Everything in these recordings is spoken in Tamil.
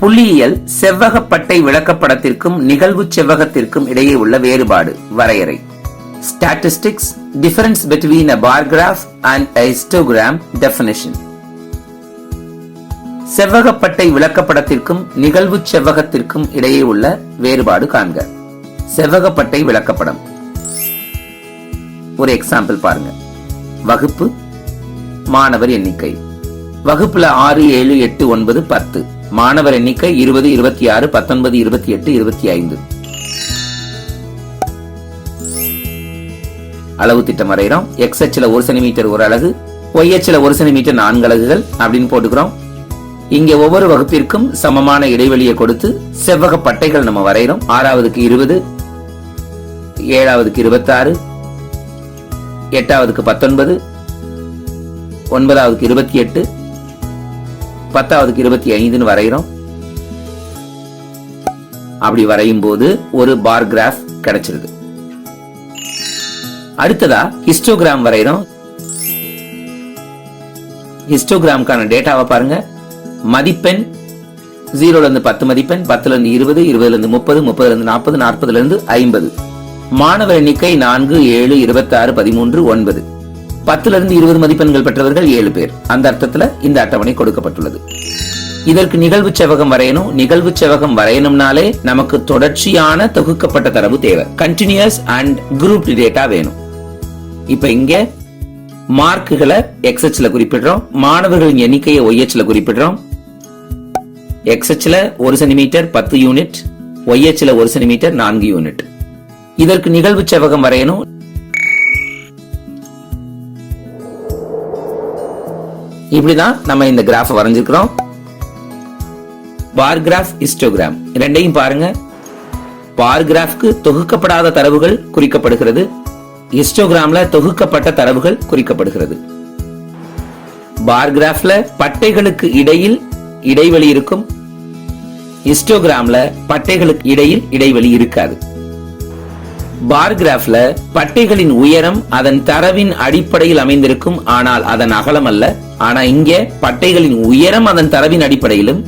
புள்ளியியல் செவ்வகப்பட்டை விளக்கப்படத்திற்கும் நிகழ்வு செவ்வகத்திற்கும் இடையே உள்ள வேறுபாடு வரையறை. Statistics difference between a bar graph and a histogram definition. செவ்வகப்பட்டை விளக்கப்படத்திற்கும் நிகழ்வு செவ்வகத்திற்கும் இடையே உள்ள வேறுபாடு காண்க. செவ்வகப்பட்டை விளக்கப்படம். ஒரு எக்ஸாம்பிள் பாருங்க. வகுப்பு மாணவர் எண்ணிக்கை. வகுப்புல ஆறு ஏழு எட்டு ஒன்பது பத்து. மாணவர் எண்ணிக்கை இருபது இருபத்தி ஆறு பத்தொன்பது இருபத்தி எட்டு இருபத்தி ஐந்து. அளவு திட்டம் வரைகிறோம். எக்ஸ் அச்சில் ஒரு சென்டிமீட்டர் ஒரு அலகு ஒய் அச்சில் ஒரு சென்டிமீட்டர் நான்கு அலகுகள் அப்படின்னு போட்டுக்கிறோம். இங்க ஒவ்வொரு வகுப்பிற்கும் சமமான இடைவெளியை கொடுத்து செவ்வக பட்டைகள் நம்ம வரைகிறோம். ஆறாவதுக்கு இருபது ஏழாவதுக்கு இருபத்தாறு எட்டாவதுக்கு பத்தொன்பது ஒன்பதாவதுக்கு இருபத்தி எட்டு பத்தாவதுக்கு இருபத்தி ஐந்துன்னு வரைகிறோம் அப்படி வரையும் போது ஒரு பார் கிராஃப் கிடைச்சிருது. அடுத்ததா ஹிஸ்டோகிராம் வரைகிறோம் ஹிஸ்டோகிராமுக்கான டேட்டாவை பாருங்க. மதிப்பெண் ஜீரோல இருந்து பத்து மதிப்பெண் பத்துல இருந்து இருபது இருபதுல இருந்து முப்பது முப்பதுல இருந்து நாற்பது நாற்பதுல இருந்து ஐம்பது. மாணவர் எண்ணிக்கை நான்கு ஏழு இருபத்தி ஆறு பதிமூன்று ஒன்பது. பத்துல இருந்து இருபது மதிப்பெண்கள் பெற்றவர்கள் ஏழு பேர். அந்த அர்த்தத்துல இந்த அட்டவணை கொடுக்கப்பட்டுள்ளது. இதற்கு நிகழ்வு செவகம் வரையணும். நிகழ்வு செவகம் வரையணும்னாலே நமக்கு தொடர்ச்சியான தொகுக்கப்பட்ட தரவு தேவை. கண்டினியூஸ் அண்ட் குரூப் டேட்டா வேணும். இப்ப இங்க மார்க்குகளை எக்ஸ்எச்ல குறிப்பிடுறோம். மாணவர்களின் எண்ணிக்கையை ஒய்எச்ல குறிப்பிடுறோம். எக்ஸ்எச்ல ஒரு சென்டிமீட்டர் பத்து யூனிட் ஒய்எச்ல ஒரு சென்டிமீட்டர் நான்கு யூனிட் இதற்கு நிகழ்வு செவகம் வரையணும். இப்படிதான் நம்ம இந்த கிராஃப் வரைஞ்சிருக்கிறோம். பார் கிராஃப் ஹிஸ்டோகிராம் ரெண்டையும் பாருங்க. பார் கிராஃப்க்கு தொகுக்கப்படாத தரவுகள் குறிக்கப்படுகிறது. ஹிஸ்டோகிராம்ல தொகுக்கப்பட்ட தரவுகள் குறிக்கப்படுகிறது. பார் கிராஃப்ல பட்டைகளுக்கு இடையில் இடைவெளி இருக்கும். ஹிஸ்டோகிராம்ல பட்டைகளுக்கு இடையில் இடைவெளி இருக்காது. பார் கிராஃப்ல பட்டைகளின் உயரம் அதன் தரவின் அடிப்படையில் அமைந்திருக்கும் ஆனால் அதன் அகலம் அல்ல. ஆனா இங்க பட்டைகளின் உயரம் அதன் தரவின் அடிப்படையிலும்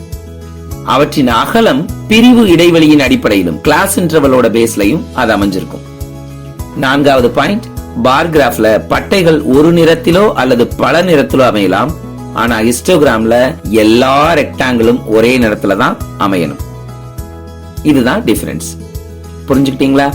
அவற்றின் அகலம் பிரிவு இடைவெளியின் அடிப்படையிலும் கிளாஸ் இன்டர்வலோட பேஸ்லையும் அது அமைஞ்சிருக்கும். நான்காவது பாயிண்ட் பார் கிராஃப்ல பட்டைகள் ஒரு நிறத்திலோ அல்லது பல நிறத்திலோ அமையலாம். ஆனா ஹிஸ்டோகிராம்ல எல்லா ரெக்டாங்கிளும் ஒரே நிறத்துல தான் அமையணும். இதுதான் டிஃபரன்ஸ் புரிஞ்சுக்கிட்டீங்களா?